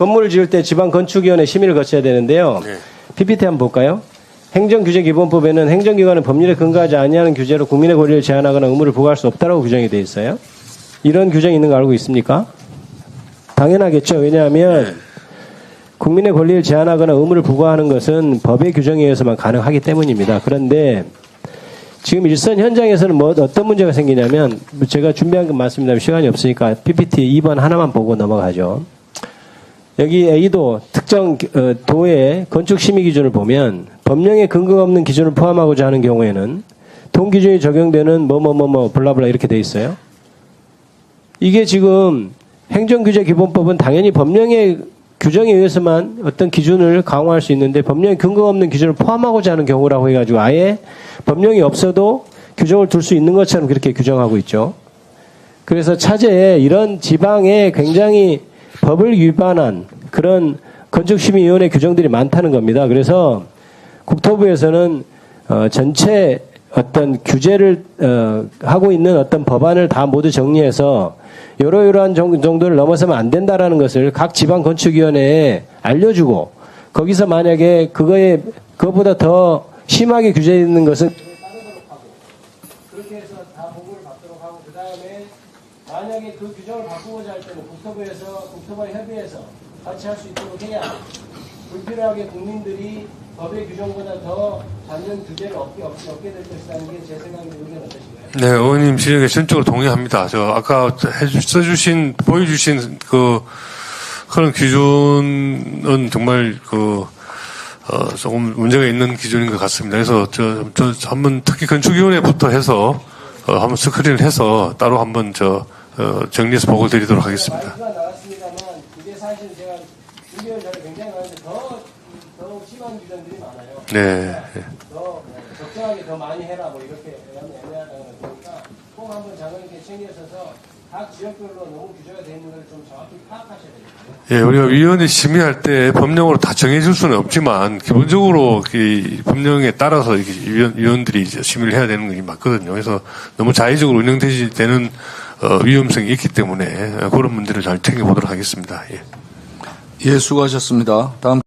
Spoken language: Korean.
건물을 지을 때 지방 건축위원회 심의를 거쳐야 되는데요. 네. PPT 한번 볼까요? 행정규제기본법에는 행정기관은 법률에 근거하지 아니하는 규제로 국민의 권리를 제한하거나 의무를 부과할 수 없다고 규정이 되어 있어요. 이런 규정이 있는 거 알고 있습니까? 당연하겠죠. 왜냐하면 국민의 권리를 제한하거나 의무를 부과하는 것은 법의 규정에 의해서만 가능하기 때문입니다. 그런데 지금 일선 현장에서는 뭐 어떤 문제가 생기냐면 제가 준비한 건 말씀드리면 시간이 없으니까 PPT 2번 하나만 보고 넘어가죠. 여기 A도 특정 어, 도의 건축 심의 기준을 보면 법령에 근거가 없는 기준을 포함하고자 하는 경우에는 동 기준이 적용되는 뭐뭐뭐뭐 블라블라 이렇게 돼 있어요. 이게 지금 행정규제 기본법은 당연히 법령의 규정에 의해서만 어떤 기준을 강화할 수 있는데 법령에 근거가 없는 기준을 포함하고자 하는 경우라고 해가지고 아예 법령이 없어도 규정을 둘 수 있는 것처럼 그렇게 규정하고 있죠. 그래서 차제에 이런 지방에 굉장히 법을 위반한 그런 건축심의위원회 규정들이 많다는 겁니다. 그래서 국토부에서는 어, 전체 어떤 규제를 어, 하고 있는 어떤 법안을 다 모두 정리해서 이러이러한 정- 정도를 넘어서면 안 된다라는 것을 각 지방 건축위원회에 알려주고 거기서 만약에 그거에 그것보다 더 심하게 규제되는 것은 그렇게 해서 다 보고를 받도록 하고 그 다음에 만약에 그 규정을 바꾸고자 할 때는 국토부에서 국토부와 협의해서 같이 할 수 있도록 해야 불필요하게 국민들이 법의 규정보다 더 받는 규제를 얻게, 얻게, 얻게 될 것이라는 게 제 생각인 의견 어떠신가요? 네, 의원님 지적에 전적으로 동의합니다. 저 아까 써주신 보여주신 그 그런 기준은 정말 그 어, 조금 문제가 있는 기준인 것 같습니다. 그래서 저, 저 한번 특히 건축위원회부터 해서 어, 한번 스크린을 해서 따로 한번 저 어, 정리해서 보고 드리도록 하겠습니다. 네. 네. 더 적정하게 더 많이 해라 뭐 이렇게 하면 애매하다는 거니까 꼭 한번 장관님께 챙겨셔서 각 지역별로 너무 규제가 되어 있는 걸 좀 정확히 파악하셔야 되겠죠. 예, 우리가 위원회 심의할 때 법령으로 다 정해줄 수는 없지만 기본적으로 이 법령에 따라서 위원, 위원들이 이제 심의를 해야 되는 게 맞거든요. 그래서 너무 자의적으로 운영되지 되는 어, 위험성이 있기 때문에 그런 문제를 잘 챙겨보도록 하겠습니다. 예. 예, 수고하셨습니다. 다음